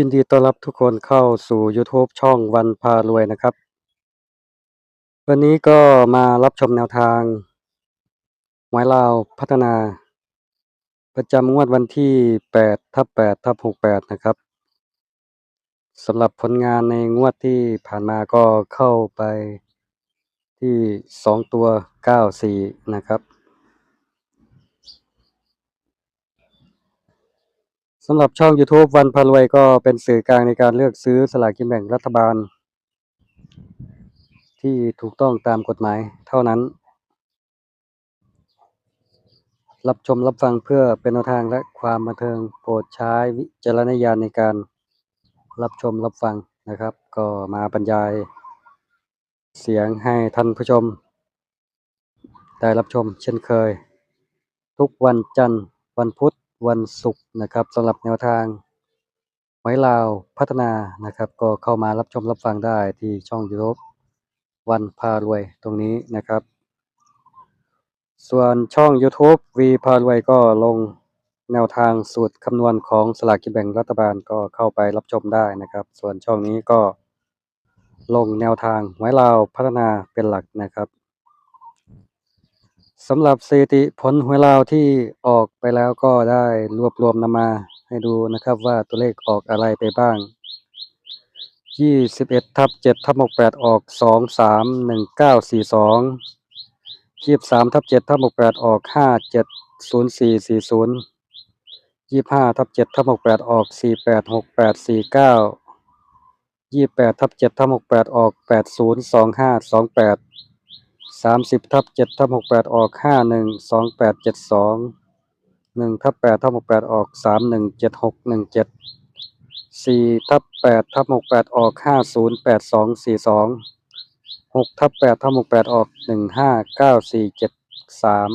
ยินดีต้อนรับทุกคนเข้าสู่ YouTube ช่องวันพารวยนะครับ วันนี้ก็มารับชมแนวทางหวยลาวพัฒนา ประจำงวดวันที่8ทับ8ทับ68 นะครับสำหรับผลงานในงวดที่ผ่านมาก็เข้าไปที่ 2 ตัว 94 นะครับ สำหรับช่อง YouTube วันพารวยก็เป็นสื่อกลางในการเลือกซื้อสลากกินแบ่งรัฐบาล ที่ถูกต้องตามกฎหมายเท่านั้น รับชมรับฟังเพื่อเป็นแนวทางและความบันเทิงโปรดใช้วิจารณญาณในการรับชมรับฟังนะครับ ก็มาบรรยายเสียงให้ท่านผู้ชม ได้รับชมเช่นเคย ทุกวันจันทร์วันพุธ วันศุกร์นะครับสำหรับแนวทางหวยลาวพัฒนานะครับ ก็เข้ามารับชมรับฟังได้ที่ช่อง YouTube วันพารวยตรงนี้นะครับ ส่วนช่อง YouTube วีพารวยก็ลงแนวทางสูตรคำนวณของสลากกินแบ่งรัฐบาลก็เข้าไปรับชมได้นะครับ ส่วนช่องนี้ก็ลงแนวทางหวยลาวพัฒนาเป็นหลักนะครับ สำหรับสถิติผลหวยลาวที่ออกไปแล้วก็ได้รวบรวมนำมาให้ดูนะครับว่าตัวเลขออกอะไรไปบ้าง 21ทับ7ทับ68 ออก 2 3 1 9 4 2 23ทับ7ทับ68 ออก 5 7 0 4 4 0 25ทับ7ทับ68 ออก 4 8 6 8 4 9 28ทับ7ทับ68 ออก 802528 สามสิบทับเจ็ดทับหกแปดออกห้าหนึ่งสองแปดเจ็ดสองหนึ่งทับแปดทับหกแปดออกสามหนึ่งเจ็ดหกหนึ่งเจ็ดสี่ทับแปดทับหกแปดออกห้าศูนย์แปดสองสี่สองหกทับแปดทับหกแปดออกหนึ่งห้าเก้าสี่เจ็ดสาม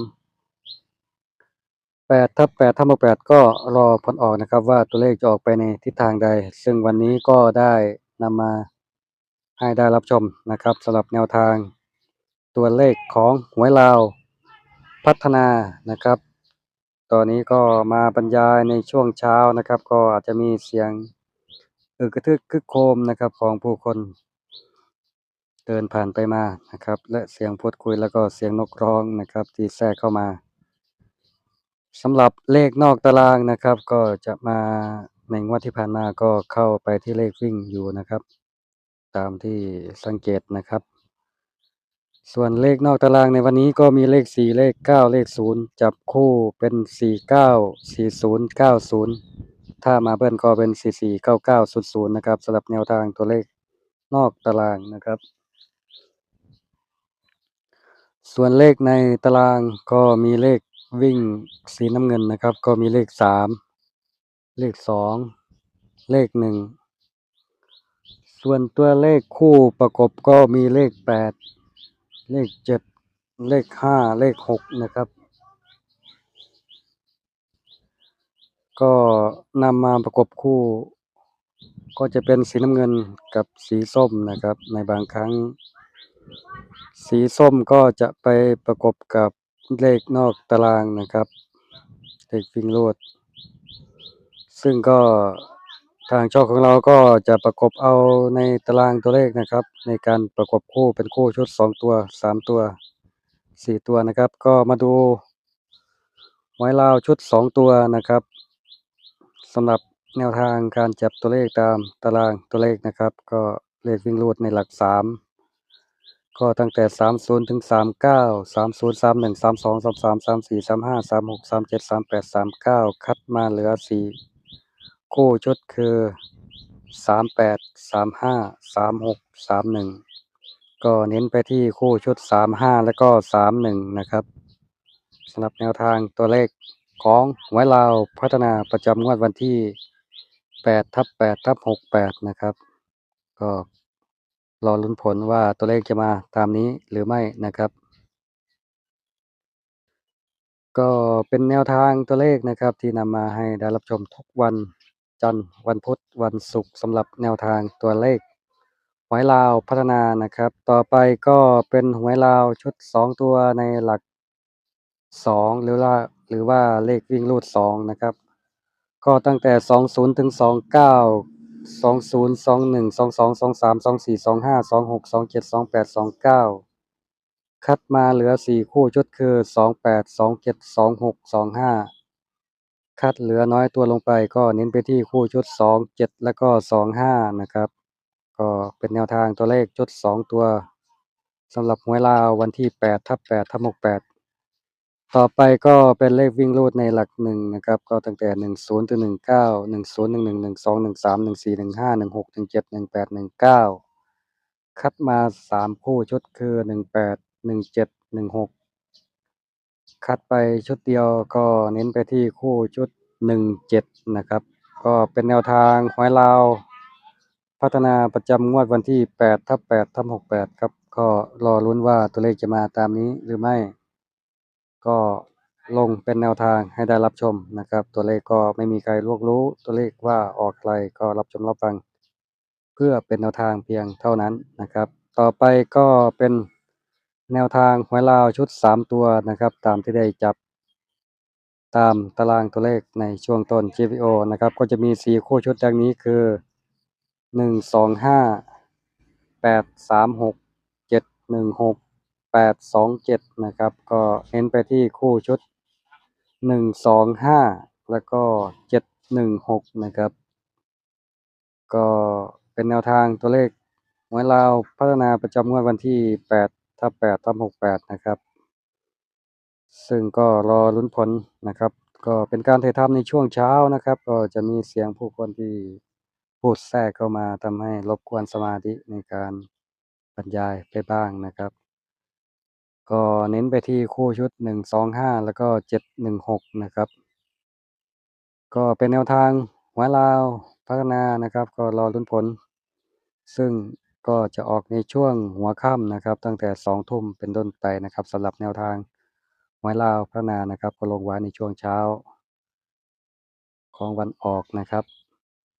แปดทับแปดทับหกแปดก็รอผลออกนะครับว่าตัวเลขจะออกไปในทิศทางใด ซึ่งวันนี้ก็ได้นำมาให้ได้รับชมนะครับสำหรับแนวทาง ตัวเลขของหวยลาวพัฒนานะครับ ตอนนี้ก็มาบรรยายในช่วงเช้านะครับ ก็อาจจะมีเสียงอึกระทึกคึกโคมนะครับของผู้คน เดินผ่านไปมานะครับ และเสียงพูดคุยแล้วก็เสียงนกร้องนะครับ ที่แทรกเข้ามาสำหรับเลขนอกตารางนะครับ ก็จะมาในงวดที่ผ่านมาก็เข้าไปที่เลขวิ่งอยู่นะครับ ตามที่สังเกตนะครับ ส่วนเลขนอกตารางในวันนี้ก็มีเลขสี่เลขเก้าเลขศูนย์จับคู่เป็นสี่เก้าสี่ศูนย์เก้าศูนย์ถ้ามาเบิ้ลก็เป็นสี่สี่เก้าเก้าศูนย์ศูนย์นะครับสำหรับแนวทางตัวเลขนอกตารางนะครับ ส่วนเลขในตารางก็มีเลขวิ่งสีน้ำเงินนะครับ ก็มีเลขสามเลขสองเลขหนึ่งส่วนตัวเลขคู่ประกบก็มีเลขแปด เลขเจ็ดเลขห้าเลขหกนะครับ ก็นำมาประกบคู่ ก็จะเป็นสีน้ำเงินกับสีส้มนะครับ ในบางครั้ง สีส้มก็จะไปประกบกับเลขนอกตารางนะครับเลขวิ่งโลดซึ่งก็ ทางช่องของเราก็จะประกบเอาในตารางตัวเลขนะครับ ในการประกบคู่เป็นคู่ชุดสองตัวสามตัวสี่ตัวนะครับ ก็มาดูหวยลาวชุดสองตัวนะครับสำหรับแนวทางการจับตัวเลขตามตารางตัวเลขนะครับ ก็เลขวิ่งรูดในหลักสามก็ตั้งแต่สามศูนย์ถึงสามเก้าสามศูนย์สามหนึ่งสามสองสามสามสามสี่สามห้าสามหกสามเจ็ดสามแปดสามเก้าคัดมาเหลือสี่ คู่ชุดคือสามแปดสามห้าสามหกสามหนึ่งก็เน้นไปที่คู่ชุดสามห้าแล้วก็สามหนึ่งนะครับสำหรับแนวทางตัวเลขของหวยลาวพัฒนาประจำงวดวันที่แปดทับแปดทับหกแปดนะครับ ก็รอลุ้นผลว่าตัวเลขจะมาตามนี้หรือไม่นะครับ ก็เป็นแนวทางตัวเลขนะครับที่นำมาให้ได้รับชมทุกวัน จันทร์วันพุธวันศุกร์สำหรับแนวทางตัวเลขหวยลาวพัฒนานะครับ ต่อไปก็เป็นหวยลาวชุด 2 ตัวในหลัก 2 หรือว่าหรือว่าเลขวิ่งรูด 2 นะครับ ก็ตั้งแต่ 20 ถึง 29 20 21 22 23 24 25 26 27 28 29 คัดมาเหลือ 4 คู่ชุดคือ 28 27 26 25 คัดเหลือน้อยตัวลงไปก็เน้นไปที่คู่ชุด 2 7 แล้วก็ 2 5 นะครับ ก็เป็นแนวทางตัวเลขชุด 2 ตัวสำหรับหวยลาววันที่8ทับ8ทับ68 ต่อไปก็เป็นเลขวิ่งรูดในหลักหนึ่งนะครับ ก็ตั้งแต่ 10ถึง19 10 11 12 13 14 15 16 17 18 19 คัดมา 3 คู่ชุดคือ 18 17 16 คัดไปชุดเดียวก็เน้นไปที่คู่ชุดหนึ่งเจ็ดนะครับ ก็เป็นแนวทางหวยลาว พัฒนาประจำงวดวันที่แปดทับแปดทับหกแปดครับ ก็รอลุ้นว่าตัวเลขจะมาตามนี้หรือไม่ ก็ลงเป็นแนวทางให้ได้รับชมนะครับ ตัวเลขก็ไม่มีใครลวงรู้ตัวเลขว่าออกอะไรก็รับชมรับฟัง เพื่อเป็นแนวทางเพียงเท่านั้นนะครับ ต่อไปก็เป็น แนวทางหวยลาวชุดสามตัวนะครับ ตามที่ได้จับตามตารางตัวเลขในช่วงต้นคลิปวิดีโอนะครับ ก็จะมีสี่คู่ชุดดังนี้คือหนึ่งสองห้าแปดสามหกเจ็ดหนึ่งหกแปดสองเจ็ดนะครับ ก็เน้นไปที่คู่ชุดหนึ่งสองห้าแล้วก็เจ็ดหนึ่งหกนะครับ ก็เป็นแนวทางตัวเลขหวยลาวพัฒนาประจำงวดวันที่แปด ทับแปดทับหกแปดนะครับ ซึ่งก็รอลุ้นผลนะครับ ก็เป็นการถ่ายทำในช่วงเช้านะครับ ก็จะมีเสียงผู้คนที่พูดแทรกเข้ามาทำให้รบกวนสมาธิในการบรรยายไปบ้างนะครับ ก็เน้นไปที่คู่ชุดหนึ่งสองห้าแล้วก็เจ็ดหนึ่งหกนะครับ ก็เป็นแนวทางหัวลาวพัฒนานะครับ ก็รอลุ้นผล ซึ่ง ก็จะออกในช่วงหัวค่ำนะครับ ตั้งแต่สองทุ่มเป็นต้นไปนะครับสำหรับแนวทางหวยลาวพัฒนานะครับ ก็ลงไว้ในช่วงเช้า ของวันออกนะครับ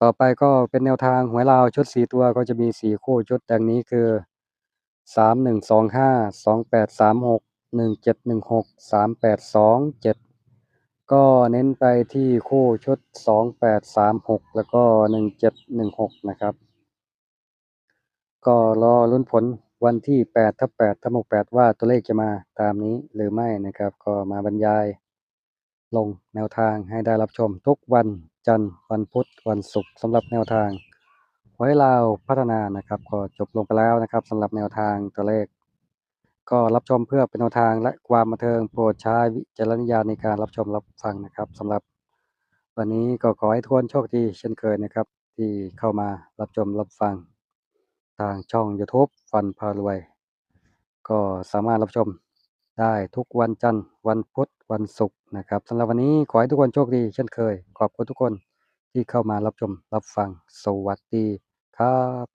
ต่อไปก็เป็นแนวทางหวยลาวชุดสี่ตัวก็จะมีสี่คู่ชุดดังนี้คือสามหนึ่งสองห้าสองแปดสามหกหนึ่งเจ็ดหนึ่งหกสามแปดสองเจ็ดก็เน้นไปที่คู่ชุดสองแปดสามหกแล้วก็หนึ่งเจ็ดหนึ่งหกนะครับ ก็รอลุ้นผลวันที่แปดทับแปดทับหกแปดว่าตัวเลขจะมาตามนี้หรือไม่นะครับ ก็มาบรรยาย ลงแนวทางให้ได้รับชมทุกวันจันทร์วันพุธวันศุกร์สำหรับแนวทางหวยลาวพัฒนานะครับ ก็จบลงไปแล้วนะครับสำหรับแนวทางตัวเลข ก็รับชมเพื่อเป็นแนวทางและความบันเทิงโปรดใช้วิจารณญาณในการรับชมรับฟังนะครับสำหรับ วันนี้ก็ขอให้ทุกคนโชคดีเช่นเคยนะครับ ที่เข้ามารับชมรับฟัง ทางช่อง YouTube ฟันพารวย ก็สามารถรับชมได้ทุกวันจันทร์ วันพุธวันศุกร์นะครับสำหรับวันนี้ขอให้ทุกคนโชคดี เช่นเคย ขอบคุณทุกคนที่เข้ามารับชมรับฟังสวัสดีครับ